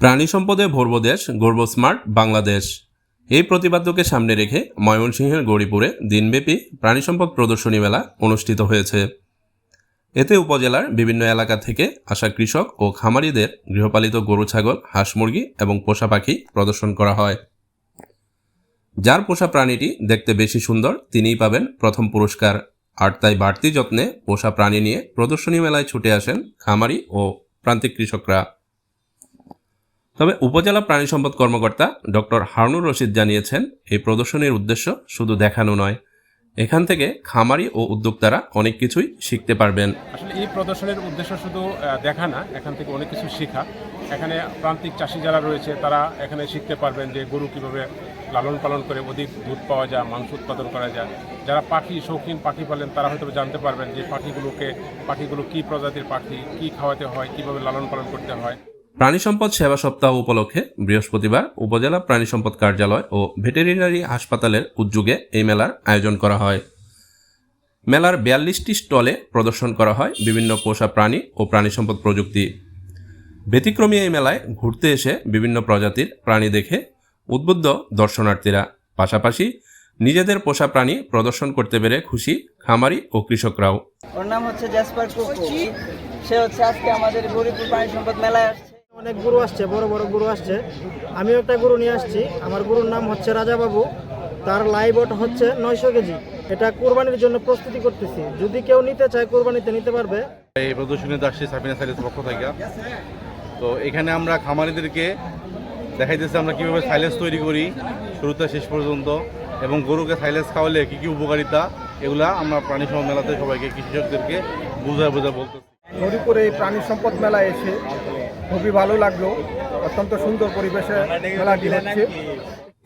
প্রাণী সম্পদে ভরব দেশ গর্ব স্মার্ট বাংলাদেশ। এই প্রতিপাদ্যকে সামনে রেখে ময়মনসিংহের গৌরীপুরে দিনব্যাপী প্রাণী সম্পদ প্রদর্শনী মেলা অনুষ্ঠিত হয়েছে। এতে উপজেলার বিভিন্ন এলাকা থেকে আসা কৃষক ও খামারিদের গৃহপালিত গরু, ছাগল, হাঁস মুরগি এবং পোষা পাখি প্রদর্শন করা হয়। যার পোষা প্রাণীটি দেখতে বেশি সুন্দর তিনিই পাবেন প্রথম পুরস্কার। আর তাই বাড়তি যত্নে পোষা প্রাণী নিয়ে প্রদর্শনী মেলায় ছুটে আসেন খামারি ও প্রান্তিক কৃষকরা। তবে উপজেলা প্রাণী সম্পদ কর্মকর্তা ডক্টর হারুনুর রশিদ জানিয়েছেন, এই প্রদর্শনীর উদ্দেশ্য শুধু দেখানো নয়। এখান থেকে খামারি ও উদ্যোক্তারা অনেক কিছুই শিখতে পারবেন। আসলে এই প্রদর্শনের উদ্দেশ্য শুধু দেখা না, এখান থেকে অনেক কিছু শেখা। এখানে প্রান্তিক চাষি যারা রয়েছে, তারা এখানে শিখতে পারবেন যে গরু কীভাবে লালন পালন করে অধিক দুধ পাওয়া যায়, মাংস উৎপাদন করা যায়। যারা পাখি, শৌখিন পাখি পালেন, তারা হয়তো জানতে পারবেন যে পাখিগুলোকে, পাখিগুলো কী প্রজাতির পাখি, কী খাওয়াতে হয়, কীভাবে লালন পালন করতে হয়। প্রাণী সম্পদ সেবা সপ্তাহ উপলক্ষে বৃহস্পতিবার উপজেলা প্রাণী সম্পদ কার্যালয় ও ভেটেরিনারি হাসপাতালের উদ্যোগে এই মেলার আয়োজন করা হয়। মেলার বিয়াল্লিশটি স্টলে প্রদর্শন করা হয় বিভিন্ন পোষা প্রাণী ও প্রাণী সম্পদ প্রযুক্তি। ব্যতিক্রমী এই মেলায় ঘুরতে এসে বিভিন্ন প্রজাতির প্রাণী দেখে উদ্বুদ্ধ দর্শনার্থীরা। পাশাপাশি নিজেদের পোষা প্রাণী প্রদর্শন করতে পেরে খুশি খামারি ও কৃষকরাও। ওর নাম হচ্ছে জ্যাসপার কুকু সে হচ্ছে আজকে আমাদের গরিবপুর প্রাণী সম্পদ মেলায় আসছে। অনেক গরু আসছে বড় বড় গরু আসছে। আমিও একটা গরু নিয়ে আসছি। আমার গরুর নাম হচ্ছে রাজাবাবু। তার লাইভ ওট হচ্ছে নয়শো কেজি। এটা কোরবানির জন্য প্রস্তুতি করতেছি। যদি কেউ নিতে চায় কোরবানিতে নিতে পারবে। এই প্রদর্শনীতে আসছি সাবিনা সাইলের পক্ষ থেকে। তো এখানে আমরা খামারিদেরকে দেখাইতেছি আমরা কীভাবে সাইলেন্স তৈরি করি শুরুতে শেষ পর্যন্ত এবং গরুকে সাইলেন্স খাওয়ালে কী কী উপকারিতা এগুলা আমরা প্রাণী সম্পদ মেলাতে সবাইকে কৃষকদেরকে বোঝায় বোঝা বলতেছি। হরিপুরে এই প্রাণী সম্পদ মেলায় এসে খুবই ভালো লাগল। অত্যন্ত সুন্দর পরিবেশে মেলাটি হচ্ছে।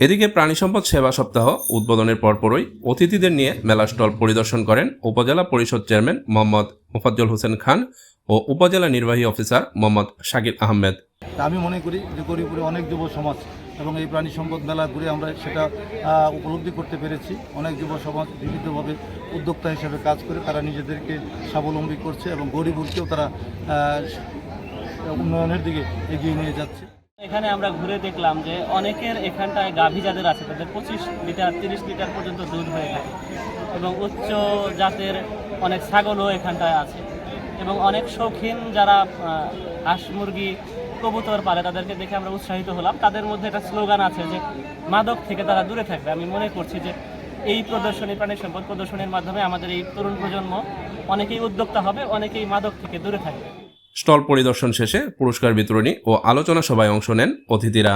এদিকে প্রাণী সম্পদ সেবা সপ্তাহ উদ্বোধনের পরপরই অতিথিদের নিয়ে মেলা স্টল পরিদর্শন করেন উপজেলা পরিষদ চেয়ারম্যান মোহাম্মদ মোফাজ্জল হোসেন খান ও উপজেলা নির্বাহী অফিসার মোহাম্মদ শাকিল আহমেদ। তা আমি মনে করি যে গরিবপুরে অনেক যুব সমাজ এবং এই প্রাণী সম্পদ মেলা ঘুরে আমরা সেটা উপলব্ধি করতে পেরেছি। অনেক যুব সমাজ বিভিন্নভাবে উদ্যোক্তা হিসেবে কাজ করে তারা নিজেদেরকে স্বাবলম্বী করছে এবং গরিবপুরকেও তারা উন্নয়নের দিকে এগিয়ে নিয়ে যাচ্ছে। এখানে আমরা ঘুরে দেখলাম যে অনেকের এখানটায় গাভী যাদের আছে, তাদের পঁচিশ লিটার, তিরিশ লিটার পর্যন্ত দুধ হয়ে থাকে এবং উচ্চ জাতের অনেক ছাগলও এখানটায় আছে এবং অনেক শৌখিন যারা হাঁস, মুরগি, কবুতর পালে তাদেরকে দেখে আমরা উৎসাহিত হলাম। তাদের মধ্যে একটা স্লোগান আছে যে, মাদক থেকে তারা দূরে থাকবে। আমি মনে করছি যে এই প্রদর্শনী, প্রাণী সম্পদ প্রদর্শনীর মাধ্যমে আমাদের এই তরুণ প্রজন্ম অনেকেই উদ্যোক্তা হবে, অনেকেই মাদক থেকে দূরে থাকবে। স্টল পরিদর্শন শেষে পুরস্কার বিতরণী ও আলোচনা সভায় অংশ নেন অতিথিরা।